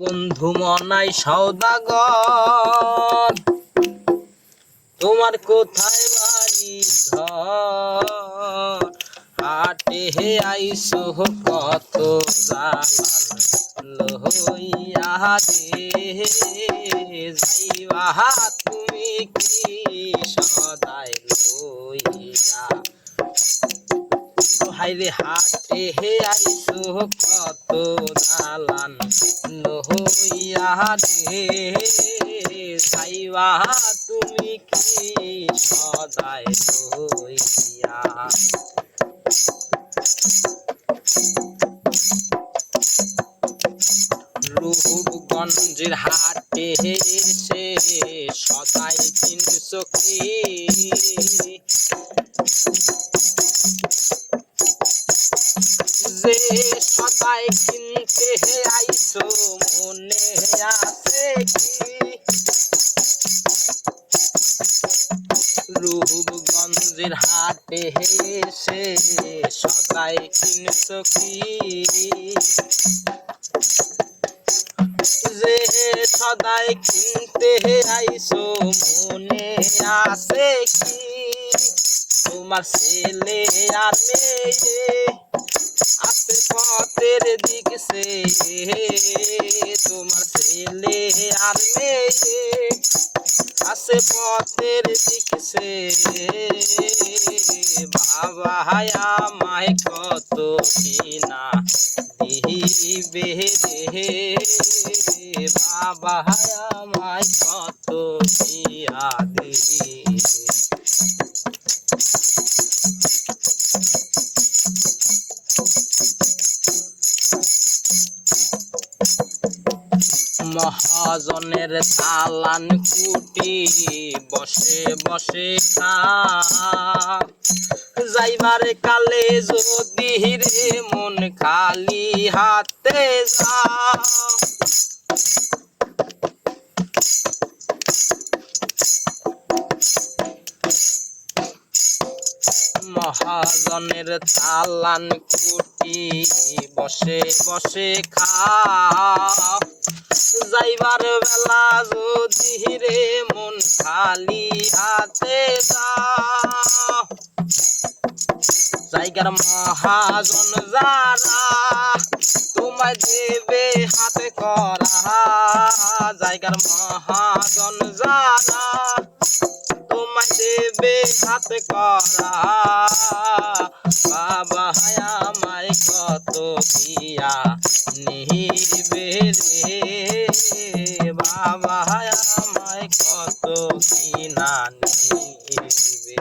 বন্ধু মনাই সৌদাগর। তোমার কোথায় বাড়ি ঘর? হাটে হে আইসো কত জানান লইয়া রে যাইবা তুমি কি সদাই লইয়া? হাইরে হাটে হে আইসো কত দালান লহইয়া রে। যাইবা তুমি কি সদাই লইয়া রূপগঞ্জের হাটে এসে সদাই তিনশো কি সদাই কিনতে আইসো, মনে আছে কি? রূপগঞ্জের হাটে এসে সদাই কিনছো কি? যে সদাই কিনতে আইসো, মনে আছে কি? তোমার ছেলে আর মেয়ে আছে পথের দিক সে, তোমার ছেলে আর মেয়ে। আছে পথের দিক সে, বাবা আমায় কত কিনা দিবে রে। বাবা আমায় কত কিয়া দিবে। মহাজনের তালান কুটি বসে বসে যাইবার কালে যদি রে মন খালি হাতে যা। মহাজনের তালান কুটি বসে বসে খা। যাইবার বেলা যদি রে মন খালি হাতে জায়গার মহাজন যারা, তোমায় দেবে হাতে করা। জায়গার মহাজন যারা তোমায় দেবে হাতে করা। বাবা আমায় কত কিয়া নিবে রে। বাবা আমায় কত কিনা নিবে।